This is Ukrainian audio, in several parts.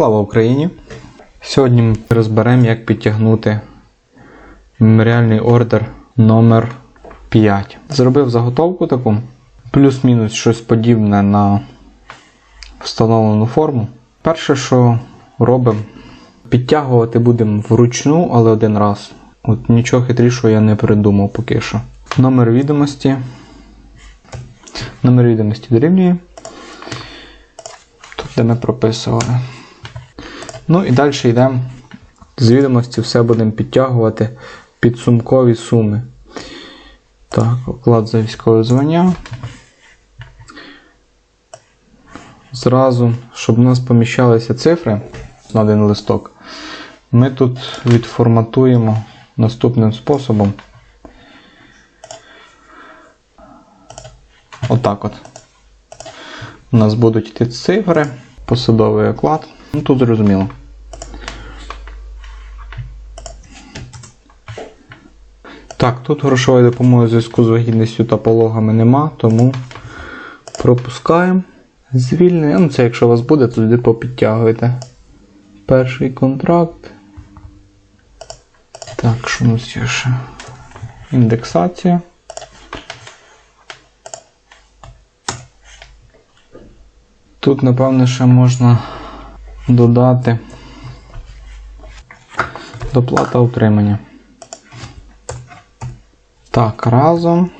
Слава Україні! Сьогодні ми розберемо, як підтягнути меморіальний ордер номер 5. Зробив заготовку таку, плюс-мінус щось подібне на встановлену форму. Перше, що робимо, підтягувати будемо вручну, але один раз. От нічого хитрішого я не придумав поки що. Номер відомості. Номер відомості дорівнює. Тут, де ми прописували. Ну і далі йдемо. З відомості все будемо підтягувати підсумкові суми. Так, оклад за військове звання. Зразу, щоб у нас поміщалися цифри на один листок, ми тут відформатуємо наступним способом. Отак от. У нас будуть йти цифри, посадовий оклад. Ну тут зрозуміло. Так, тут грошової допомоги в зв'язку з вагітністю та пологами нема, тому пропускаємо. Звільнення. Ну, це якщо у вас буде, то тоді попідтягуєте. Перший контракт. Так, що у нас є ще? Індексація. Тут, напевно, ще можна додати доплата утримання. Так, разом.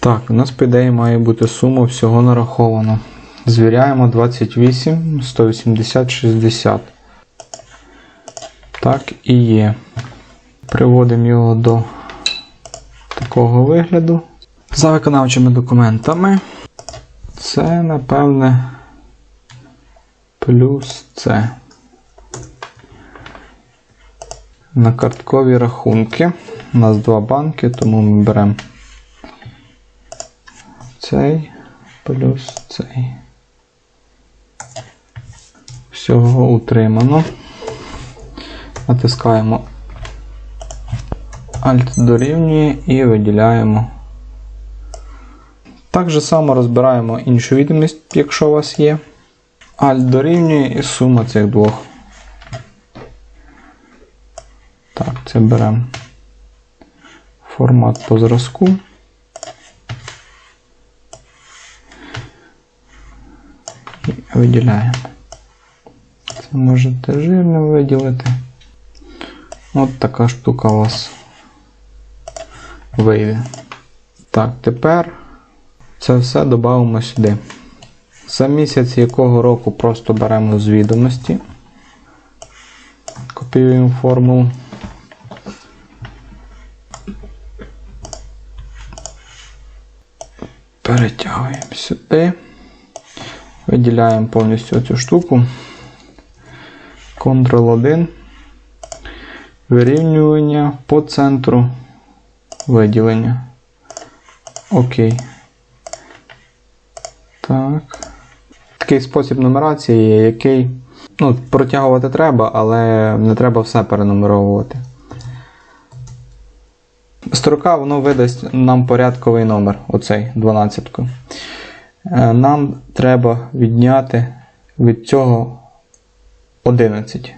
Так, у нас, по ідеї, має бути сума всього нараховано. Звіряємо 28, 180, 60. Так і є. Приводимо його до такого вигляду. За виконавчими документами. Це, напевне, плюс це. На карткові рахунки. У нас два банки, тому ми беремо цей плюс цей. Всього утримано. Натискаємо Alt дорівнює і виділяємо. Так же само розбираємо іншу відомість, якщо у вас є. Alt дорівнює і сума цих двох. Так, це беремо формат по зразку. І виділяємо. Це можете жирним виділити. От така штука у вас вийде. Так, тепер це все додамо сюди. За місяць якого року просто беремо з відомості. Копіюємо формулу. Перетягуємо сюди. Виділяємо повністю цю штуку. Ctrl-1. Вирівнювання по центру виділення. Окей. Так. Такий спосіб нумерації який ну, протягувати треба, але не треба все перенумеровувати. Строка воно видасть нам порядковий номер, оцей 12. Е, Нам треба відняти від цього 11.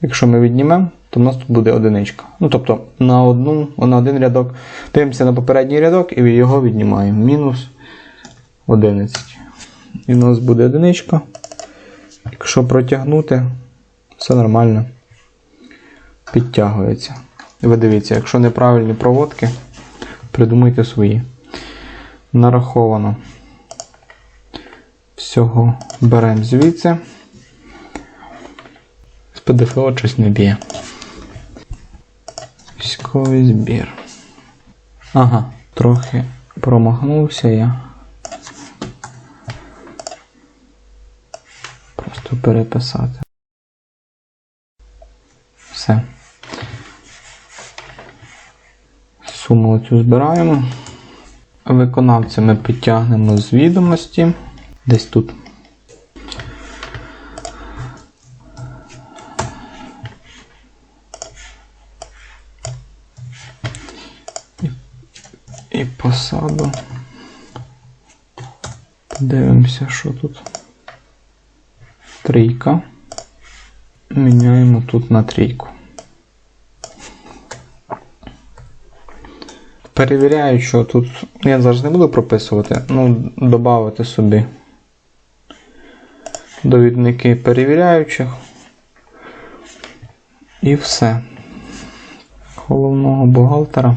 Якщо ми віднімемо, то в нас тут буде одиничка. Ну, тобто на одну, на один рядок дивимося на попередній рядок і його віднімаємо. Мінус 11. І в нас буде одиничка. Якщо протягнути, все нормально підтягується. Ви дивіться, якщо неправильні проводки, придумуйте свої. Нараховано. Всього беремо звідси. З ПДФО щось не б'є. Військовий збір. Ага, трохи промахнувся я. переписати. Все. Суму цю збираємо. Виконавця ми підтягнемо з відомості. Десь тут. І посаду. Подивимося, що тут. Трійка. Міняємо тут на трійку. Перевіряю, що тут. Я зараз не буду прописувати, ну, додати собі довідники перевіряючих. І все. Головного бухгалтера.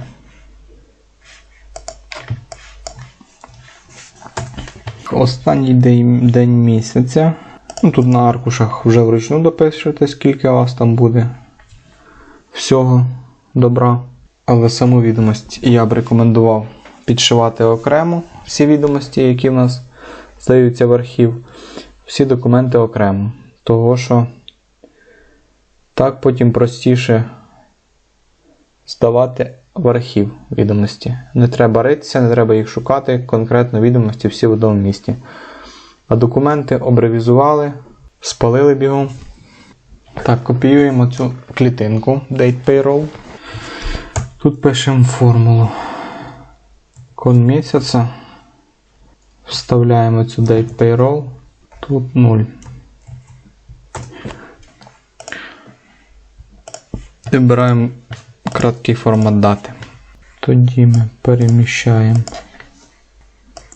Останній день, день місяця. Ну, тут на аркушах вже вручну допишете, скільки у вас там буде всього добра. Але саму відомість я б рекомендував підшивати окремо всі відомості, які в нас здаються в архів, всі документи окремо. Того що так потім простіше здавати в архів відомості. Не треба ритися, не треба їх шукати, конкретно відомості всі в одному місці. А документи обревізували, спалили бігом. Так, копіюємо цю клітинку Date Payroll. Тут пишемо формулу код місяця. Вставляємо цю Date Payroll. Тут 0. Вибираємо краткий формат дати. Тоді ми переміщаємо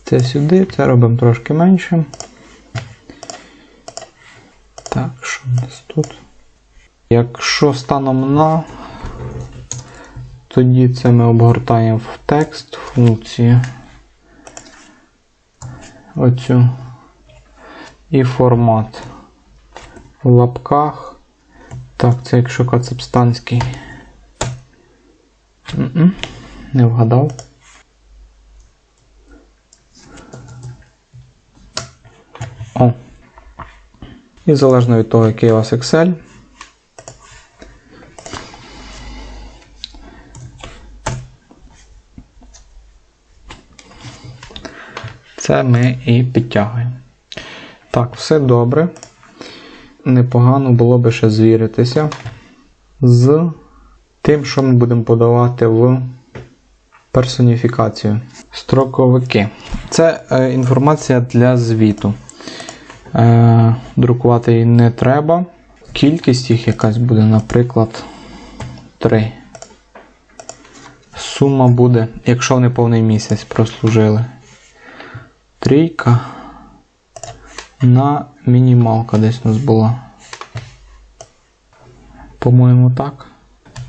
це сюди, це робимо трошки менше. Так, що у нас тут? Якщо станом на, тоді це ми обгортаємо в текст функцію. Оцю. І формат в лапках. Так, це якщо кацепстанський. М-м, Не вгадав. І залежно від того, який у вас Excel. Це ми і підтягуємо. Так, все добре. Непогано було би ще звіритися з тим, що ми будемо подавати в персоніфікацію. Строковики. Це е, інформація для звіту. Е, друкувати її не треба. Кількість їх якась буде, наприклад, 3. Сума буде, якщо вони повний місяць прослужили. Трійка на мінімалка десь у нас була. По-моєму, так.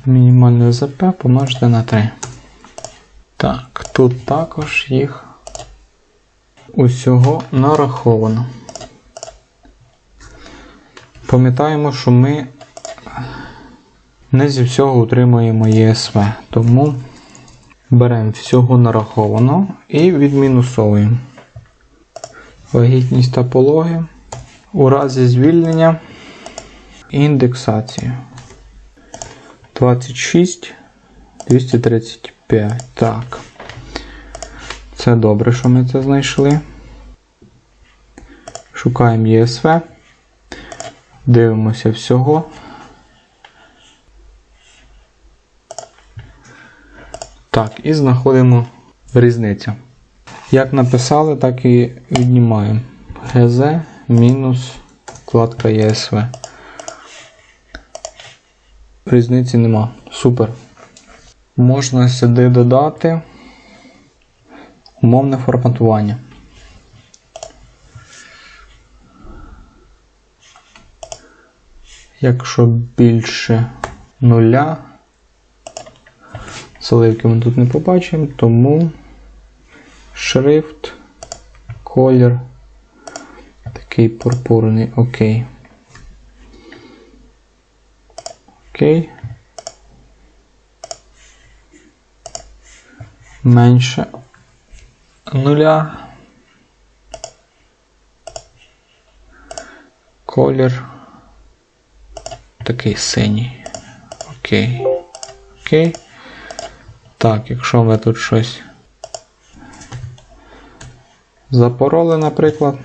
Мінімальне ЗП помножити на 3. Так, тут також їх усього нараховано. Пам'ятаємо, що ми не зі всього утримуємо ЄСВ, тому беремо всього нараховано і відмінусовуємо. Вагітність та пологи. У разі звільнення індексацію. 26 235. Так. Це добре, що ми це знайшли. Шукаємо ЄСВ. Дивимося всього. Так, і знаходимо різницю. Як написали, так і віднімаємо. ГЗ мінус вкладка ЄСВ. Різниці нема. Супер. Можна сюди додати умовне форматування. Якщо більше нуля, заливки ми тут не побачимо, тому шрифт, колір, такий пурпурний, окей. Окей. Менше нуля. Колір. Такий синій. Окей. Окей. Так, якщо ми тут щось запороли, наприклад,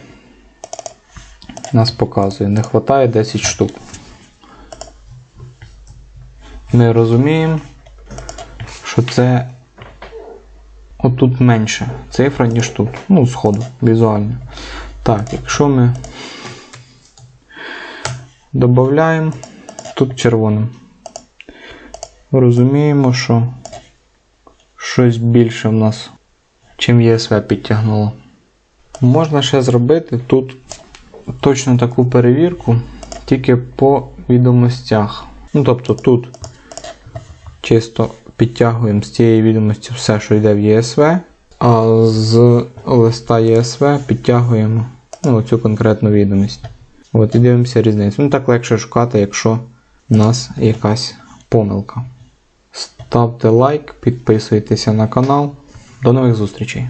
нас показує, не вистачає 10 штук. Ми розуміємо, що це отут менше цифра, ніж тут. Ну, сходу, візуально. Так, якщо ми додаємо тут червоним, розуміємо, що щось більше в нас, чим ЄСВ підтягнуло. Можна ще зробити тут точно таку перевірку, тільки по відомостях. Ну, тобто тут чисто підтягуємо з цієї відомості все, що йде в ЄСВ, а з листа ЄСВ підтягуємо ну, цю конкретну відомість. От і дивимося різницю. Ну так легше шукати, якщо в нас якась помилка. Ставте лайк, підписуйтеся на канал. До нових зустрічей!